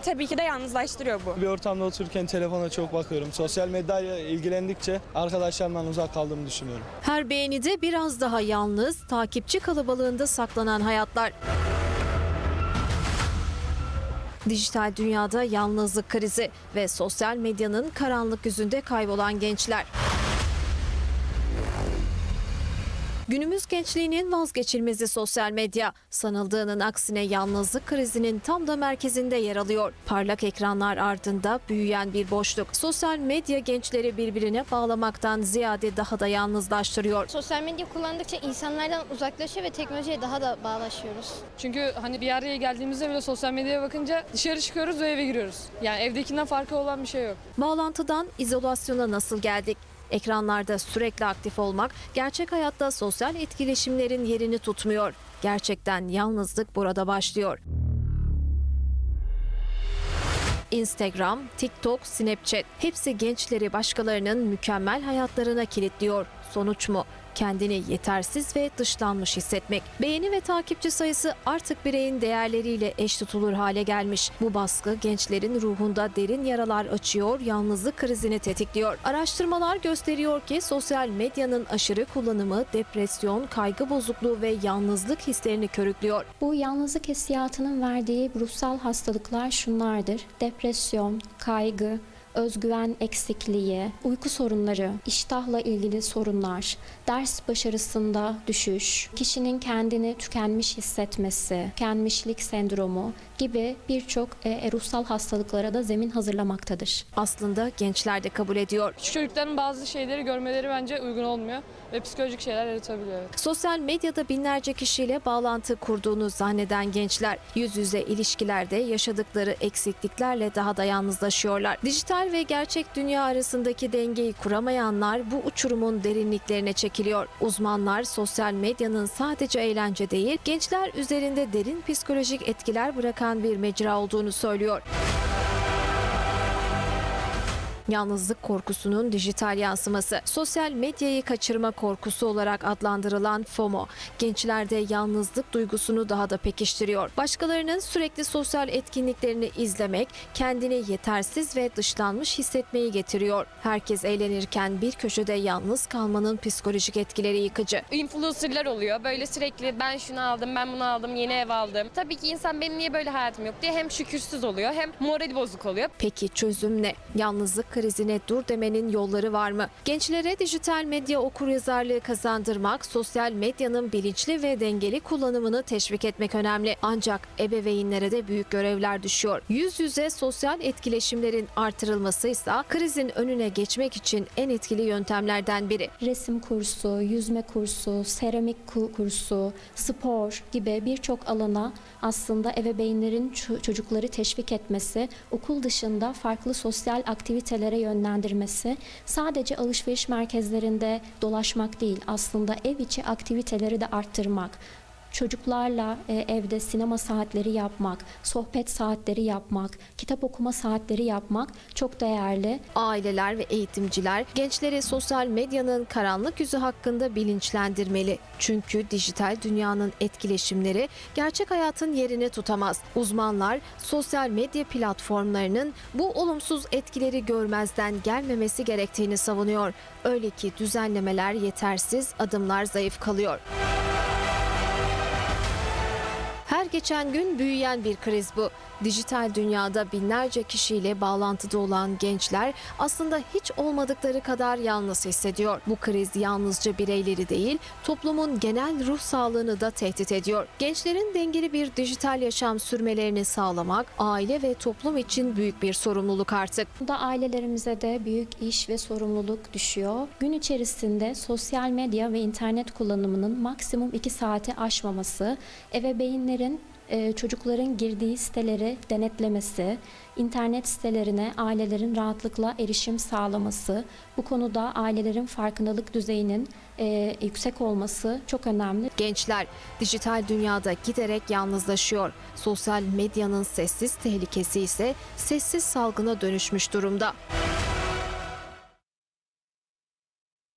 Tabii ki de yalnızlaştırıyor bu. Bir ortamda otururken telefona çok bakıyorum. Sosyal medyayla ilgilendikçe arkadaşlarımdan uzak kaldığımı düşünüyorum. Her beğenide biraz daha yalnız, takipçi kalabalığında saklanan hayatlar. Dijital dünyada yalnızlık krizi ve sosyal medyanın karanlık yüzünde kaybolan gençler. Günümüz gençliğinin vazgeçilmezi sosyal medya. Sanıldığının aksine yalnızlık krizinin tam da merkezinde yer alıyor. Parlak ekranlar ardında büyüyen bir boşluk. Sosyal medya gençleri birbirine bağlamaktan ziyade daha da yalnızlaştırıyor. Sosyal medya kullandıkça insanlardan uzaklaşıyor ve teknolojiye daha da bağlaşıyoruz. Çünkü hani bir araya geldiğimizde bile sosyal medyaya bakınca dışarı çıkıyoruz ve eve giriyoruz. Yani evdekinden farkı olan bir şey yok. Bağlantıdan izolasyona nasıl geldik? Ekranlarda sürekli aktif olmak gerçek hayatta sosyal etkileşimlerin yerini tutmuyor. Gerçekten yalnızlık burada başlıyor. Instagram, TikTok, Snapchat hepsi gençleri başkalarının mükemmel hayatlarına kilitliyor. Sonuç mu? Kendini yetersiz ve dışlanmış hissetmek. Beğeni ve takipçi sayısı artık bireyin değerleriyle eş tutulur hale gelmiş. Bu baskı gençlerin ruhunda derin yaralar açıyor, yalnızlık krizini tetikliyor. Araştırmalar gösteriyor ki sosyal medyanın aşırı kullanımı depresyon, kaygı bozukluğu ve yalnızlık hislerini körüklüyor. Bu yalnızlık hissiyatının verdiği ruhsal hastalıklar şunlardır. Depresyon, kaygı, özgüven eksikliği, uyku sorunları, iştahla ilgili sorunlar, ders başarısında düşüş, kişinin kendini tükenmiş hissetmesi, tükenmişlik sendromu gibi birçok e, ruhsal hastalıklara da zemin hazırlamaktadır. Aslında gençler de kabul ediyor. Küçük çocukların bazı şeyleri görmeleri bence uygun olmuyor ve psikolojik şeyler yaratabiliyor. evet. Sosyal medyada binlerce kişiyle bağlantı kurduğunu zanneden gençler yüz yüze ilişkilerde yaşadıkları eksikliklerle daha da yalnızlaşıyorlar. Dijital ve gerçek dünya arasındaki dengeyi kuramayanlar bu uçurumun derinliklerine çekiliyor. Uzmanlar sosyal medyanın sadece eğlence değil, gençler üzerinde derin psikolojik etkiler bırakan bir mecra olduğunu söylüyor. Yalnızlık korkusunun dijital yansıması, sosyal medyayı kaçırma korkusu olarak adlandırılan FOMO, gençlerde yalnızlık duygusunu daha da pekiştiriyor. Başkalarının sürekli sosyal etkinliklerini izlemek, kendini yetersiz ve dışlanmış hissetmeyi getiriyor. Herkes eğlenirken bir köşede yalnız kalmanın psikolojik etkileri yıkıcı. influencerlar oluyor. Böyle sürekli ben şunu aldım, ben bunu aldım, yeni ev aldım. Tabii ki insan benim niye böyle hayatım yok diye hem şükürsüz oluyor hem morali bozuk oluyor. Peki çözüm ne? Yalnızlık krizine dur demenin yolları var mı? Gençlere dijital medya okuryazarlığı kazandırmak, sosyal medyanın bilinçli ve dengeli kullanımını teşvik etmek önemli. Ancak ebeveynlere de büyük görevler düşüyor. Yüz yüze sosyal etkileşimlerin artırılması ise krizin önüne geçmek için en etkili yöntemlerden biri. Resim kursu, yüzme kursu, seramik ku- kursu, spor gibi birçok alana aslında ebeveynlerin ço- çocukları teşvik etmesi, okul dışında farklı sosyal aktivitelere yönlendirmesi, sadece alışveriş merkezlerinde dolaşmak değil, aslında ev içi aktiviteleri de arttırmak. Çocuklarla e, evde sinema saatleri yapmak, sohbet saatleri yapmak, kitap okuma saatleri yapmak çok değerli. Aileler ve eğitimciler gençleri sosyal medyanın karanlık yüzü hakkında bilinçlendirmeli. Çünkü dijital dünyanın etkileşimleri gerçek hayatın yerini tutamaz. Uzmanlar sosyal medya platformlarının bu olumsuz etkileri görmezden gelmemesi gerektiğini savunuyor. Öyle ki düzenlemeler yetersiz, adımlar zayıf kalıyor. Geçen gün büyüyen bir kriz bu. Dijital dünyada binlerce kişiyle bağlantıda olan gençler aslında hiç olmadıkları kadar yalnız hissediyor. Bu kriz yalnızca bireyleri değil, toplumun genel ruh sağlığını da tehdit ediyor. Gençlerin dengeli bir dijital yaşam sürmelerini sağlamak aile ve toplum için büyük bir sorumluluk artık. Burada ailelerimize de büyük iş ve sorumluluk düşüyor. Gün içerisinde sosyal medya ve internet kullanımının maksimum 2 saati aşmaması, ebeveynlerin e, çocukların girdiği siteleri denetlemesi, internet sitelerine ailelerin rahatlıkla erişim sağlaması, bu konuda ailelerin farkındalık düzeyinin e, yüksek olması çok önemli. Gençler dijital dünyada giderek yalnızlaşıyor. Sosyal medyanın sessiz tehlikesi ise sessiz salgına dönüşmüş durumda.